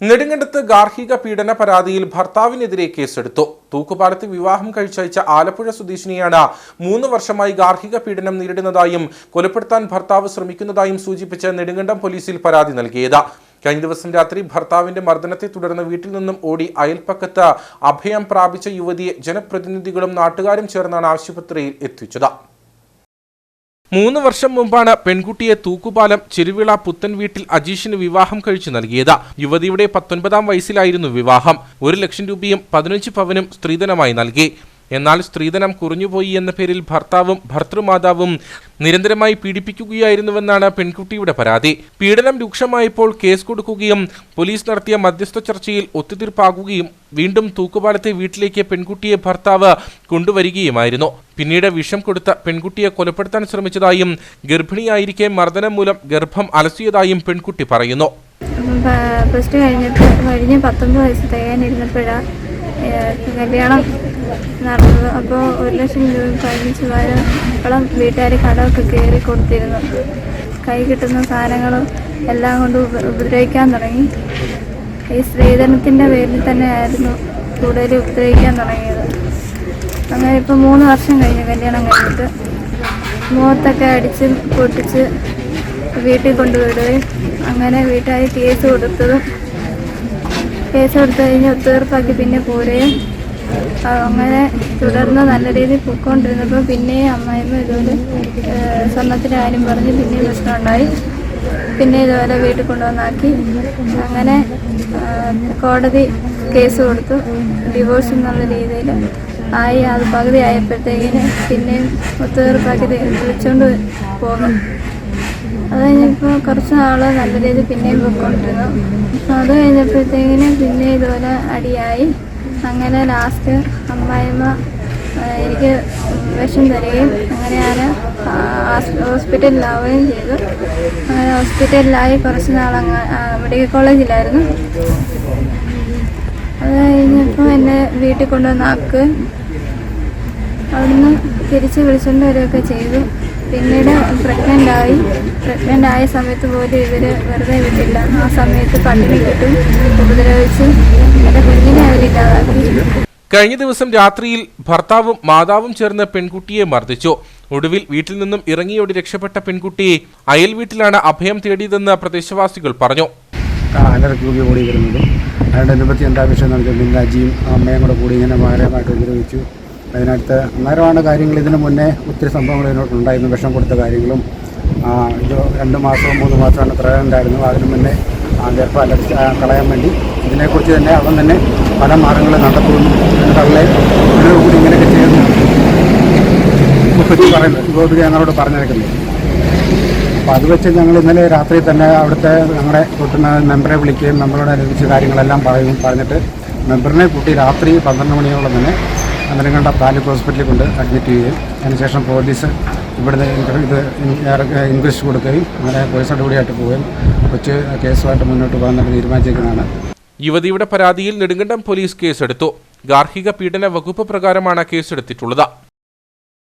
നെടുങ്കണ്ടത്ത് ഗാർഹിക പീഡന പരാതിയിൽ ഭർത്താവിനെതിരെ കേസെടുത്തു. തൂക്കുപാലത്ത് വിവാഹം കഴിച്ചയച്ച ആലപ്പുഴ സ്വദേശിനിയാണ് മൂന്ന് വർഷമായി ഗാർഹിക പീഡനം നേരിടുന്നതായും കൊലപ്പെടുത്താൻ ഭർത്താവ് ശ്രമിക്കുന്നതായും സൂചിപ്പിച്ച് നെടുങ്കണ്ടം പോലീസിൽ പരാതി നൽകിയത്. കഴിഞ്ഞ ദിവസം രാത്രി ഭർത്താവിന്റെ മർദ്ദനത്തെ തുടർന്ന് വീട്ടിൽ നിന്നും ഓടി അയൽപ്പക്കത്ത് അഭയം പ്രാപിച്ച യുവതിയെ ജനപ്രതിനിധികളും നാട്ടുകാരും ചേർന്നാണ് ആശുപത്രിയിൽ എത്തിച്ചത്. മൂന്ന് വർഷം മുമ്പാണ് പെൺകുട്ടിയെ തൂക്കുപാലം ചെരുവിള പുത്തൻ വീട്ടിൽ അജീഷിന് വിവാഹം കഴിച്ചു നൽകിയത്. യുവതിയുടെ പത്തൊൻപതാം വയസ്സിലായിരുന്നു വിവാഹം. ഒരു ലക്ഷം രൂപയും പതിനഞ്ച് പവനും സ്ത്രീധനമായി നൽകി. എന്നാൽ സ്ത്രീധനം കുറഞ്ഞുപോയി എന്ന പേരിൽ ഭർത്താവും ഭർത്തൃമാതാവും നിരന്തരമായി പീഡിപ്പിക്കുകയായിരുന്നുവെന്നാണ് പെൺകുട്ടിയുടെ പരാതി. പീഡനം രൂക്ഷമായപ്പോൾ കേസ് കൊടുക്കുകയും പോലീസ് നടത്തിയ മധ്യസ്ഥ ചർച്ചയിൽ ഒത്തുതീർപ്പാകുകയും വീണ്ടും തൂക്കുപാലത്തെ വീട്ടിലേക്ക് പെൺകുട്ടിയെ ഭർത്താവ് കൊണ്ടുവരികയുമായിരുന്നു. പിന്നീട് വിഷം കൊടുത്ത പെൺകുട്ടിയെ കൊലപ്പെടുത്താൻ ശ്രമിച്ചതായും ഗർഭിണിയായിരിക്കെ മർദ്ദനം മൂലം ഗർഭം അലസിയതായും പെൺകുട്ടി പറയുന്നു. പ്ലസ് ടു കഴിഞ്ഞിട്ട് കഴിഞ്ഞ് പത്തൊമ്പത് വയസ്സ് തികയാനിരുന്നപ്പോഴാണ് കല്യാണം നടന്നത്. അപ്പോൾ ഒരു ലക്ഷം രൂപ പതിനഞ്ച് പവനോളം വീട്ടുകാർ കടമൊക്കെ കയറി കൊടുത്തിരുന്നു. കൈ കിട്ടുന്ന സാധനങ്ങളും എല്ലാം കൊണ്ട് ഉപ- ഉപദ്രവിക്കാൻ തുടങ്ങി. ഈ സ്ത്രീധനത്തിന്റെ പേരിൽ തന്നെയായിരുന്നു കൂടുതൽ ഉപദ്രവിക്കാൻ തുടങ്ങിയത്. അങ്ങനെ ഇപ്പോൾ മൂന്ന് വർഷം കഴിഞ്ഞു കല്യാണം കഴിഞ്ഞിട്ട്. മുഖത്തൊക്കെ അടിച്ച് പൊട്ടിച്ച് വീട്ടിൽ കൊണ്ടുവിടുകയും അങ്ങനെ വീട്ടായി കേസ് കൊടുത്തതും കേസ് കൊടുത്തു കഴിഞ്ഞ് ഒത്തുതീർപ്പാക്കി പിന്നെ പോരുകയും അങ്ങനെ തുടർന്ന് നല്ല രീതിയിൽ പൊക്കോണ്ടിരുന്നപ്പോൾ പിന്നെ അമ്മായിമ്മ ഇതുപോലെ സ്വർണത്തിന്റെ കാര്യം പറഞ്ഞ് പിന്നെയും പ്രശ്നമുണ്ടായി. പിന്നെ ഇതുപോലെ വീട്ടിൽ കൊണ്ടുവന്നാക്കി. അങ്ങനെ കോടതി കേസ് കൊടുത്തു. ഡിവോഴ്സ് എന്നുള്ള രീതിയിൽ ആയി. അത് പകുതി ആയപ്പോഴത്തേക്കിന് പിന്നെയും ഒത്തുതീർപ്പാക്കി വിളിച്ചുകൊണ്ട് പോകും അത് കഴിഞ്ഞപ്പോൾ കുറച്ച് നാൾ നല്ല രീതിയിൽ പിന്നെയും പൊയ്ക്കൊണ്ടിരുന്നു അത് കഴിഞ്ഞപ്പോഴത്തേക്കിന് പിന്നെ ഇതുപോലെ അടിയായി. അങ്ങനെ ലാസ്റ്റ് അമ്മായിമ്മ എനിക്ക് വിഷം തരികയും അങ്ങനെ ഞാൻ ഹോസ്പിറ്റലിലാവുകയും ചെയ്തു. അങ്ങനെ ഹോസ്പിറ്റലിലായി കുറച്ച് ആ, മെഡിക്കൽ കോളേജിലായിരുന്നു. അത് കഴിഞ്ഞപ്പോൾ എന്നെ വീട്ടിൽ കൊണ്ടുവന്ന് ആക്കുകയും അവിടുന്ന് തിരിച്ച് വിളിച്ചുകൊണ്ട് വരികയൊക്കെ ചെയ്തു. പിന്നീട് പ്രഗ്നന്റ് ആയി പ്രഗ്നന്റ് ആയ സമയത്ത് പോലും ഇവർ വെറുതെ വിട്ടില്ല. ആ സമയത്ത് പട്ടിണി കിട്ടും ഉപദ്രവിച്ച്. എന്റെ കുഞ്ഞിനെ അവരില്ലാതാക്കി കഴിഞ്ഞ ദിവസം രാത്രിയിൽ ഭർത്താവും മാതാവും ചേർന്ന് പെൺകുട്ടിയെ മർദ്ദിച്ചു. ഒടുവിൽ വീട്ടിൽ നിന്നും ഇറങ്ങിയോടി രക്ഷപ്പെട്ട പെൺകുട്ടി അയൽ വീട്ടിലാണ് അഭയം തേടിയതെന്ന് പ്രദേശവാസികൾ പറഞ്ഞു. കൂടി ഓടി വരുന്നതും അയാളുടെ രണ്ടാം വിഷയം എന്ന് ബിന്ദാജിയും അമ്മയും കൂടെ കൂടി ഇങ്ങനെ മാരകമായിട്ട് ഉപദ്രവിച്ചു. അതിനകത്ത് അന്നേരമാണ് കാര്യങ്ങൾ ഇതിന് മുന്നേ ഒത്തിരി സംഭവങ്ങൾ ഇതിനോട്ടുണ്ടായിരുന്നു വിഷം കൊടുത്ത കാര്യങ്ങളും ഇത് രണ്ട് മാസവും മൂന്ന് മാസമാണ് പ്രകടനമുണ്ടായിരുന്നു അതിന് മുന്നേ ചിലപ്പോൾ അലർച്ച കളയാൻ വേണ്ടി ഇതിനെക്കുറിച്ച് തന്നെ അവൻ തന്നെ പല മാർഗങ്ങളും നടത്തുന്നു. അവളെ കൂടി ഇങ്ങനെയൊക്കെ ചെയ്യുന്നു. ഗോപതി പറയുന്നത് ഗോപതി ഞങ്ങളോട് പറഞ്ഞിരിക്കുന്നത് അപ്പോൾ അത് വെച്ച് ഞങ്ങൾ ഇന്നലെ രാത്രി തന്നെ അവിടുത്തെ ഞങ്ങളുടെ കൂട്ടുന്ന മെമ്പറെ വിളിക്കുകയും നമ്മളോട് അനുസരിച്ച് കാര്യങ്ങളെല്ലാം പറയും പറഞ്ഞിട്ട് മെമ്പറിനെ കൂട്ടി രാത്രി പന്ത്രണ്ട് മണിയോളം തന്നെ നെടുങ്കണ്ട താലൂക്ക് ഹോസ്പിറ്റലിൽ കൊണ്ട് അഡ്മിറ്റ് ചെയ്യുകയും അതിനുശേഷം പോലീസ് ഇവിടുന്ന് ഇത് ഇൻക്വസ്റ്റ് കൊടുക്കുകയും അങ്ങനെ പോലീസോട് കൂടിയായിട്ട് പോവുകയും കൊച്ച് കേസുമായിട്ട് മുന്നോട്ട് പോകാൻ തീരുമാനിച്ചിരിക്കുന്നതാണ്. യുവതിയുടെ പരാതിയിൽ നെടുങ്കണ്ടം പോലീസ് കേസെടുത്തു. ഗാർഹിക പീഡന വകുപ്പ് പ്രകാരമാണ് കേസെടുത്തിട്ടുള്ളത്.